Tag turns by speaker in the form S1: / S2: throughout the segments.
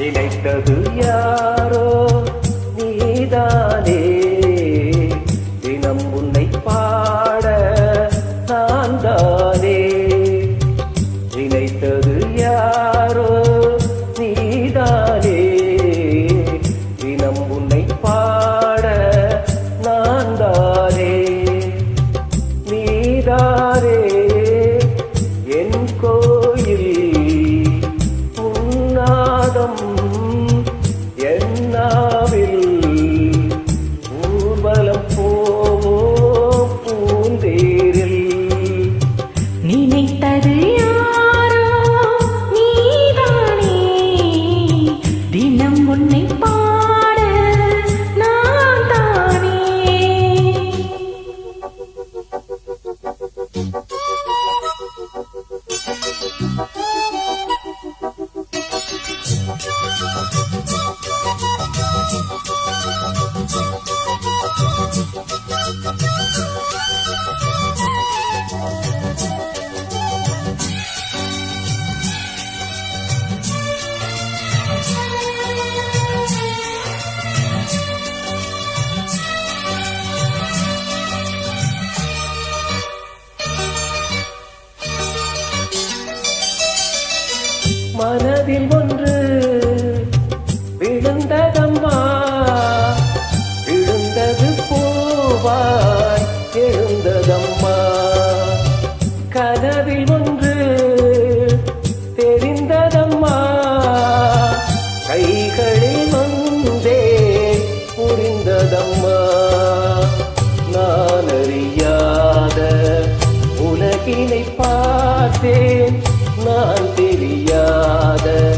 S1: நினைத்தது யாரோ? நீதானே. தினம் உன்னை பாட நான் தானே நினைத்தது யாரோ?
S2: Thank you.
S1: கதவில் ஒன்று தெரிந்ததம்மா. கைகளில் வந்தே புரிந்ததம்மா. நான் அறியாத உலகினை பார்த்தேன். நான் தெரியாத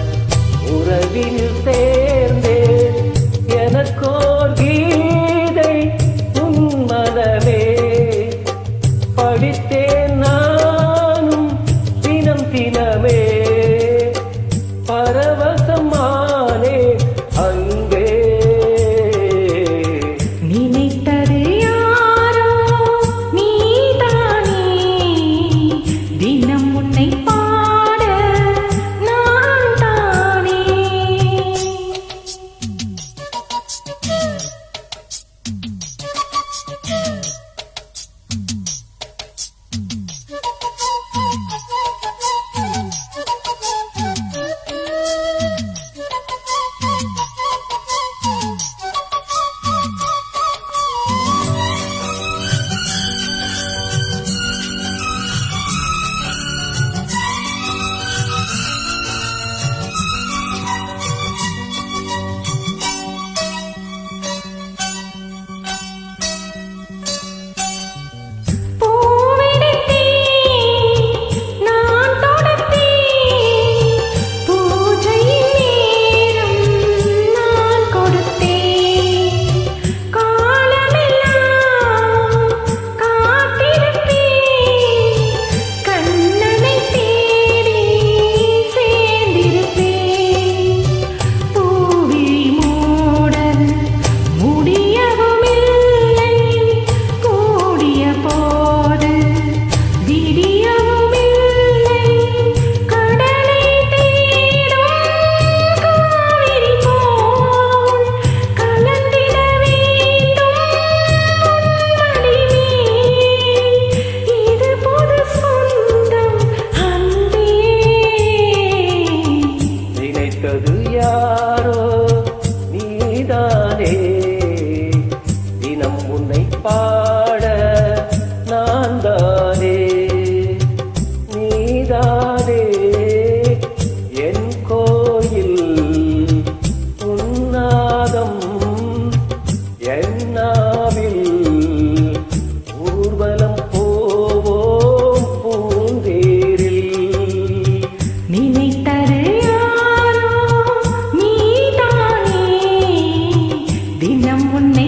S1: உறவில் சேர்ந்தேன். எனக்கோர் கீதை உன் மனமே. படித்தேன்
S2: பாட நான் தானே நீதானே என் கோயில் உன்னாதம் என்னாவில் ஊர்வலம் போவோம் பூந்தேரில்.
S1: நினைத்தது தினம் உன்னை